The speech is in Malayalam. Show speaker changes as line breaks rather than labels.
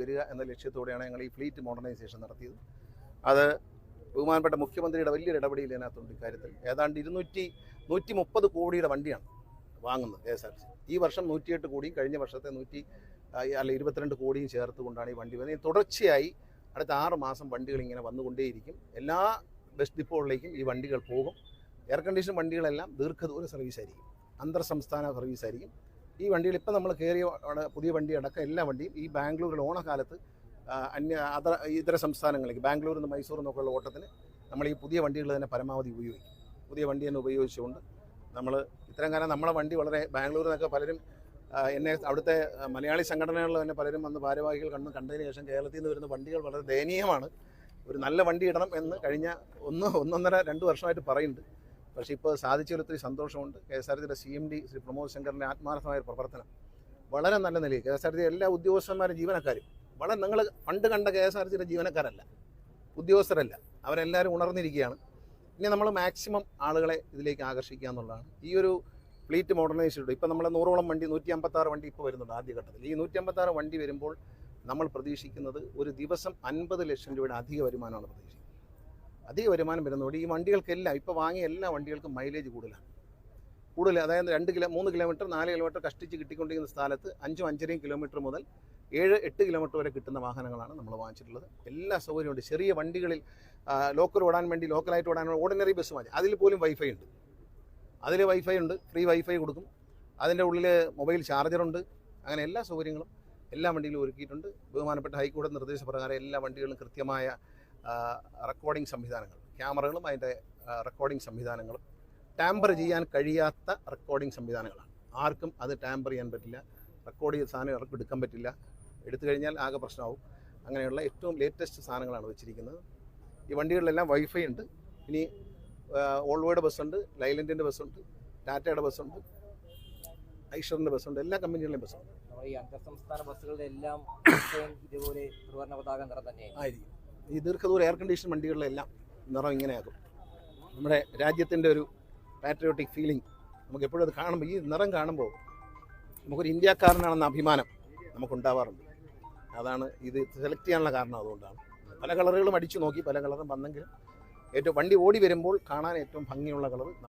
വരിക എന്ന ലക്ഷ്യത്തോടെയാണ് ഞങ്ങൾ ഈ ഫ്ലീറ്റ് മോഡേണൈസേഷൻ നടത്തിയത്. അത് ബഹുമാനപ്പെട്ട മുഖ്യമന്ത്രിയുടെ വലിയൊരു ഇടപെടലിൽ ഇതിനകത്തുണ്ട് ഇക്കാര്യത്തിൽ. ഏതാണ്ട് ഇരുന്നൂറ്റി നൂറ്റി മുപ്പത് കോടിയുടെ വണ്ടിയാണ് വാങ്ങുന്നത് കെ എസ് ആർ ടി ഈ വർഷം നൂറ്റിയെട്ട് കോടിയും കഴിഞ്ഞ വർഷത്തെ നൂറ്റി അല്ല ഇരുപത്തിരണ്ട് കോടിയും ചേർത്തുകൊണ്ടാണ് ഈ വണ്ടി വരുന്നത്. തുടർച്ചയായി അടുത്ത ആറ് മാസം വണ്ടികൾ ഇങ്ങനെ വന്നുകൊണ്ടേയിരിക്കും. എല്ലാ ബസ് ഡിപ്പോകളിലേക്കും ഈ വണ്ടികൾ പോകും. എയർ കണ്ടീഷൻ വണ്ടികളെല്ലാം ദീർഘദൂര സർവീസ് ആയിരിക്കും അന്തർ സംസ്ഥാന സർവീസ് ആയിരിക്കും ഈ വണ്ടികൾ ഇപ്പം നമ്മൾ കയറിയ പുതിയ വണ്ടി അടക്കം എല്ലാ വണ്ടിയും ഈ ബാംഗ്ലൂരിൽ ഓണക്കാലത്ത് അന്യ അതര ഇതര സംസ്ഥാനങ്ങളിലേക്ക് ബാംഗ്ലൂരിൽ നിന്ന് മൈസൂർ നിന്നൊക്കെയുള്ള ഓട്ടത്തിന് നമ്മൾ ഈ പുതിയ വണ്ടികൾ തന്നെ പരമാവധി ഉപയോഗിക്കും. പുതിയ വണ്ടി തന്നെ ഉപയോഗിച്ചുകൊണ്ട് നമ്മൾ ഇത്തരം കാലം നമ്മളെ വണ്ടി വളരെ ബാംഗ്ലൂരിൽ നിന്നൊക്കെ പലരും എന്നെ അവിടുത്തെ മലയാളി സംഘടനകളിൽ തന്നെ പലരും വന്ന് ഭാരവാഹികൾ കണ്ട് കണ്ടതിന് ശേഷം കേരളത്തിൽ നിന്ന് വരുന്ന വണ്ടികൾ വളരെ ദയനീയമാണ്. ഒരു നല്ല വണ്ടി ഇടണം എന്ന് കഴിഞ്ഞ ഒന്ന് ഒന്നൊന്നര രണ്ട് വർഷമായിട്ട് പറയുന്നുണ്ട്. പക്ഷേ ഇപ്പോൾ സാധിച്ചതിൽ ഒത്തിരി സന്തോഷമുണ്ട്. കെ എസ് ആർ ടിയുടെ C M D Shri Pramod ശങ്കറിന്റെ ആത്മാർത്ഥമായ പ്രവർത്തനം. വളരെ നല്ല നിലയിൽ കെ എസ് ആർ ടി എല്ലാ ഉദ്യോഗസ്ഥന്മാരും ജീവനക്കാരും വളരെ നിങ്ങൾ പണ്ട് കണ്ട കെ എസ് ആർ ടിയുടെ ജീവനക്കാരല്ല ഉദ്യോഗസ്ഥരല്ല. അവരെല്ലാവരും ഉണർന്നിരിക്കുകയാണ്. ഇനി നമ്മൾ മാക്സിമം ആളുകളെ ഇതിലേക്ക് ആകർഷിക്കുക എന്നുള്ളതാണ്. ഈ ഒരു ഫ്ലീറ്റ് മോഡേണൈസ്ഡ് ഇപ്പം നമ്മൾ നൂറോളം വണ്ടി നൂറ്റി അമ്പത്താറ് വണ്ടി ഇപ്പോൾ വരുന്നുണ്ട് ആദ്യഘട്ടത്തിൽ. ഈ നൂറ്റി അമ്പത്താറ് വണ്ടി വരുമ്പോൾ നമ്മൾ പ്രതീക്ഷിക്കുന്നത് ഒരു ദിവസം അൻപത് ലക്ഷം രൂപയുടെ അധിക വരുമാനമാണ് പ്രതീക്ഷിക്കുന്നത്. അധിക വരുമാനം വരുന്നതോടെ ഈ വണ്ടികൾക്കെല്ലാം ഇപ്പോൾ വാങ്ങിയ എല്ലാ വണ്ടികൾക്കും മൈലേജ് കൂടുതലാണ്. കൂടുതൽ അതായത് രണ്ട് കിലോ മൂന്ന് കിലോമീറ്റർ നാല് കിലോമീറ്റർ കഷ്ടിച്ച് കിട്ടിക്കൊണ്ടിരിക്കുന്ന സ്ഥലത്ത് അഞ്ചും അഞ്ചരയും കിലോമീറ്റർ മുതൽ ഏഴ് എട്ട് കിലോമീറ്റർ വരെ കിട്ടുന്ന വാഹനങ്ങളാണ് നമ്മൾ വാങ്ങിച്ചിട്ടുള്ളത്. എല്ലാ സൗകര്യമുണ്ട് ചെറിയ വണ്ടികളിൽ ലോക്കൽ ഓടാൻ വേണ്ടി ലോക്കലായിട്ട് ഓടാൻ ഓർഡിനറി ബസ് വാങ്ങി അതിൽ പോലും വൈഫൈ ഉണ്ട്. അതിൽ വൈഫൈ ഉണ്ട്. ഫ്രീ വൈഫൈ കൊടുക്കും. അതിന്റെ ഉള്ളിൽ മൊബൈൽ ചാർജറുണ്ട് അങ്ങനെ എല്ലാ സൗകര്യങ്ങളും എല്ലാ വണ്ടിയിലും ഒരുക്കിയിട്ടുണ്ട്. ബഹുമാനപ്പെട്ട ഹൈക്കോടതി നിർദ്ദേശപ്രകാരം എല്ലാ വണ്ടികളും കൃത്യമായ റെക്കോർഡിംഗ് സംവിധാനങ്ങൾ. ക്യാമറകളും അതിന്റെ റെക്കോർഡിംഗ് സംവിധാനങ്ങളും ടാമ്പർ ചെയ്യാൻ കഴിയാത്ത റെക്കോർഡിംഗ് സംവിധാനങ്ങളാണ്. ആർക്കും അത് ടാമ്പർ ചെയ്യാൻ പറ്റില്ല. റെക്കോർഡ് ചെയ്ത സാധനം ഇറക്കി എടുക്കാൻ പറ്റില്ല. എടുത്തു കഴിഞ്ഞാൽ ആകെ പ്രശ്നമാവും. അങ്ങനെയുള്ള ഏറ്റവും ലേറ്റസ്റ്റ് സാധനങ്ങളാണ് വെച്ചിരിക്കുന്നത്. ഈ വണ്ടികളിലെല്ലാം വൈഫൈ ഉണ്ട്. ഇനി ഓൾവേഡ് ബസ്സുണ്ട് ലൈലൻഡിന്റെ ബസ്സുണ്ട് ടാറ്റയുടെ ബസ്സുണ്ട് ഐഷറിന്റെ ബസ്സുണ്ട് എല്ലാ കമ്പനികളുടെയും ബസ്സുണ്ട്
ഈ അന്തർ സംസ്ഥാന ബസ്സുകളുടെ എല്ലാം ഇതുപോലെ ത്രിവർണ പതാക നിറം തന്നെയായിരിക്കും.
ആയിരിക്കും. ഈ ദീർഘദൂര എയർ കണ്ടീഷൻ വണ്ടികളിലെല്ലാം നിറം ഇങ്ങനെയാകും. നമ്മുടെ രാജ്യത്തിന്റെ ഒരു പാട്രിയോട്ടിക് ഫീലിംഗ് നമുക്ക് എപ്പോഴും അത് കാണുമ്പോൾ ഈ നിറം കാണുമ്പോൾ നമുക്കൊരു ഇന്ത്യക്കാരനാണെന്ന അഭിമാനം നമുക്കുണ്ടാവാറുണ്ട്. അതാണ് ഇത് സെലക്ട് ചെയ്യാനുള്ള കാരണം അതുകൊണ്ടാണ്. പല കളറുകളും അടിച്ചു നോക്കി പല കളറും വന്നെങ്കിലും ഏറ്റവും വണ്ടി ഓടി വരുമ്പോൾ കാണാൻ ഏറ്റവും ഭംഗിയുള്ള കളർ